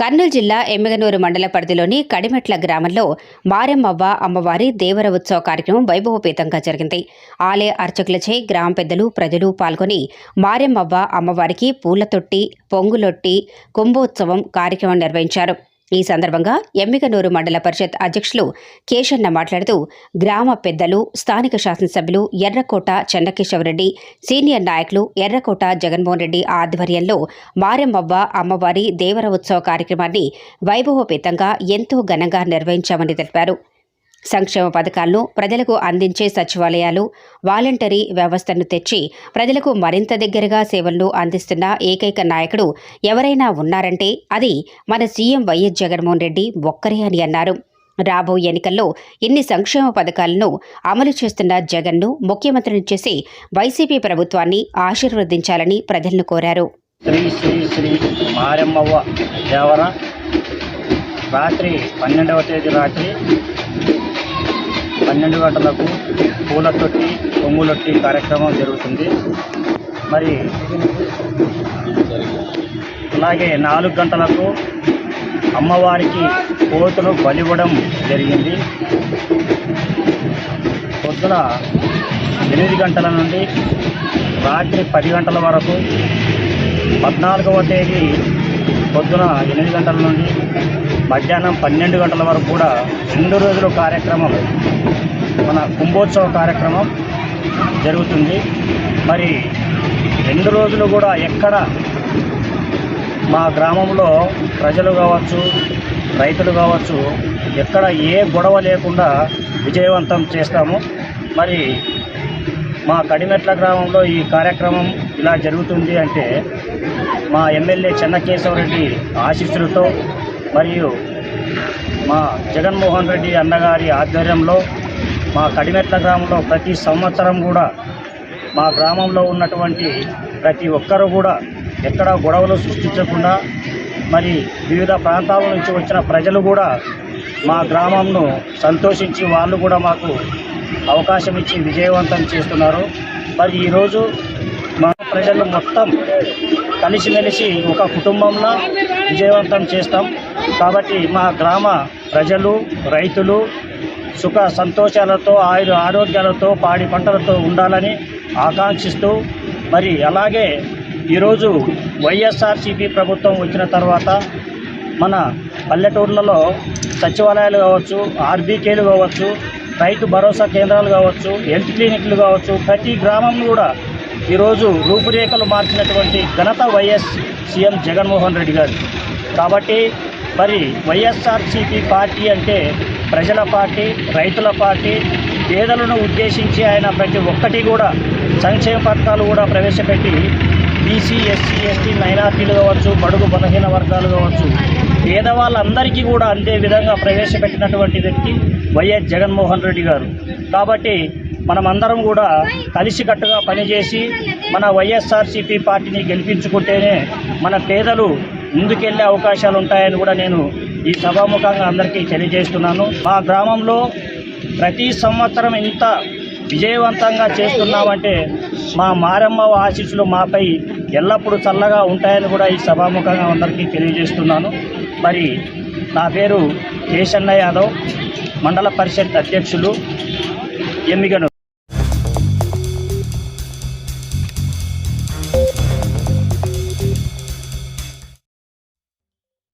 కర్నూలు జిల్లా ఎమ్మిగనూరు మండల పరిధిలోని కడిమెట్ల గ్రామంలో మారెమ్మవ్వ అమ్మవారి దేవర ఉత్సవ కార్యక్రమం వైభవపేతంగా జరిగింది. ఆలయ అర్చకులచే గ్రామ పెద్దలు ప్రజలు పాల్గొని మారెమ్మవ్వ అమ్మవారికి పూల తొట్టి పొంగులొట్టి కుంభోత్సవం కార్యక్రమం నిర్వహించారు. ఈ సందర్భంగా ఎమ్మిగనూరు మండల పరిషత్ అధ్యక్షులు కేశన్న మాట్లాడుతూ గ్రామ పెద్దలు స్థానిక శాసనసభ్యులు ఎర్రకోట చెన్నకేశవరెడ్డి సీనియర్ నాయకులు ఎర్రకోట జగన్మోహన్ రెడ్డి ఆధ్వర్యంలో మారెమ్మవ్వ అమ్మవారి దేవర ఉత్సవ కార్యక్రమాన్ని వైభవపేతంగా ఎంతో ఘనంగా నిర్వహించామని తెలిపారు. సంక్షేమ పథకాలను ప్రజలకు అందించే సచివాలయాలు వాలంటరీ వ్యవస్థను తెచ్చి ప్రజలకు మరింత దగ్గరగా సేవలను అందిస్తున్న ఏకైక నాయకుడు ఎవరైనా ఉన్నారంటే అది మన సీఎం వైఎస్ జగన్మోహన్ రెడ్డి ఒక్కరే అని అన్నారు. రాబోయే ఎన్నికల్లో ఇన్ని సంక్షేమ పథకాలను అమలు చేస్తున్న జగన్ను ముఖ్యమంత్రిని చేసి వైసీపీ ప్రభుత్వాన్ని ఆశీర్వదించాలని ప్రజలను కోరారు. శ్రీ శ్రీ శ్రీ మారెమ్మవ్వ దేవర రాత్రి పన్నెండవ తేదీ రాత్రి పన్నెండు గంటలకు పూల తొట్టి పొంగులొట్టి కార్యక్రమం జరుగుతుంది. మరి అలాగే నాలుగు గంటలకు అమ్మవారికి కోతులు బలివ్వడం జరిగింది. పొద్దున ఎనిమిది గంటల నుండి రాత్రి పది గంటల వరకు పద్నాలుగవ తేదీ పొద్దున ఎనిమిది గంటల నుండి మధ్యాహ్నం పన్నెండు గంటల వరకు కూడా రెండు రోజుల కార్యక్రమం మన కుంభోత్సవ కార్యక్రమం జరుగుతుంది. మరి రెండు రోజులు కూడా ఎక్కడ? మా గ్రామంలో ప్రజలు కావచ్చు రైతులు కావచ్చు ఎక్కడ ఏ గొడవ లేకుండా విజయవంతం చేస్తాము. మరి మా కడిమెట్ల గ్రామంలో ఈ కార్యక్రమం ఇలా జరుగుతుంది అంటే మా ఎమ్మెల్యే చెన్నకేశవరెడ్డి ఆశీస్సులతో మరియు మా జగన్మోహన్ రెడ్డి అన్నగారి ఆధ్వర్యంలో మా కడిమెట్ల గ్రామంలో ప్రతి సంవత్సరం కూడా మా గ్రామంలో ఉన్నటువంటి ప్రతి ఒక్కరూ కూడా ఎక్కడ గొడవలు సృష్టించకుండా మరి వివిధ ప్రాంతాల నుంచి వచ్చిన ప్రజలు కూడా మా గ్రామంను సంతోషించి వాళ్ళు కూడా మాకు అవకాశం ఇచ్చి విజయవంతం చేస్తున్నారు. మరి ఈరోజు మా ప్రజలు మొత్తం కలిసిమెలిసి ఒక కుటుంబంలో విజయవంతం చేస్తాం. కాబట్టి మా గ్రామ ప్రజలు రైతులు సుఖ సంతోషాలతో ఆయుర ఆరోగ్యాలతో పాడి పంటలతో ఉండాలని ఆకాంక్షిస్తూ మరి అలాగే ఈరోజు వైఎస్ఆర్సీపీ ప్రభుత్వం వచ్చిన తర్వాత మన పల్లెటూర్లలో సచివాలయాలు కావచ్చు ఆర్బీకేలు కావచ్చు రైతు భరోసా కేంద్రాలు కావచ్చు హెల్త్ క్లినిక్లు కావచ్చు ప్రతి గ్రామం కూడా ఈరోజు రూపురేఖలు మార్చినటువంటి ఘనత వైఎస్ సీఎం జగన్మోహన్ రెడ్డి గారు. కాబట్టి మరి వైఎస్ఆర్సీపీ పార్టీ అంటే ప్రజల పార్టీ రైతుల పార్టీ పేదలను ఉద్దేశించి ఆయన ప్రతి ఒక్కటి కూడా సంక్షేమ పథకాలు కూడా ప్రవేశపెట్టి బీసీ ఎస్సీ ఎస్టీ మైనార్టీలు కావచ్చు బడుగు బలహీన వర్గాలు కావచ్చు పేదవాళ్ళందరికీ కూడా అందే విధంగా ప్రవేశపెట్టినటువంటి వ్యక్తి వైఎస్ జగన్మోహన్ రెడ్డి గారు. కాబట్టి మనమందరం కూడా కలిసికట్టుగా పనిచేసి మన వైఎస్ఆర్సీపీ పార్టీని గెలిపించుకుంటేనే మన పేదలు ముందుకెళ్ళే అవకాశాలు ఉంటాయని కూడా నేను ఈ సభాముఖంగా అందరికీ తెలియజేస్తున్నాను. మా గ్రామంలో ప్రతి సంవత్సరం ఇంత విజయవంతంగా చేస్తున్నామంటే మా మారమ్మ ఆశీస్సులు మాపై ఎల్లప్పుడూ చల్లగా ఉంటాయని కూడా ఈ సభాముఖంగా అందరికీ తెలియజేస్తున్నాను. మరి నా పేరు కేశన్న యాదవ్ మండల పరిషత్ అధ్యక్షులు ఎమ్మిగను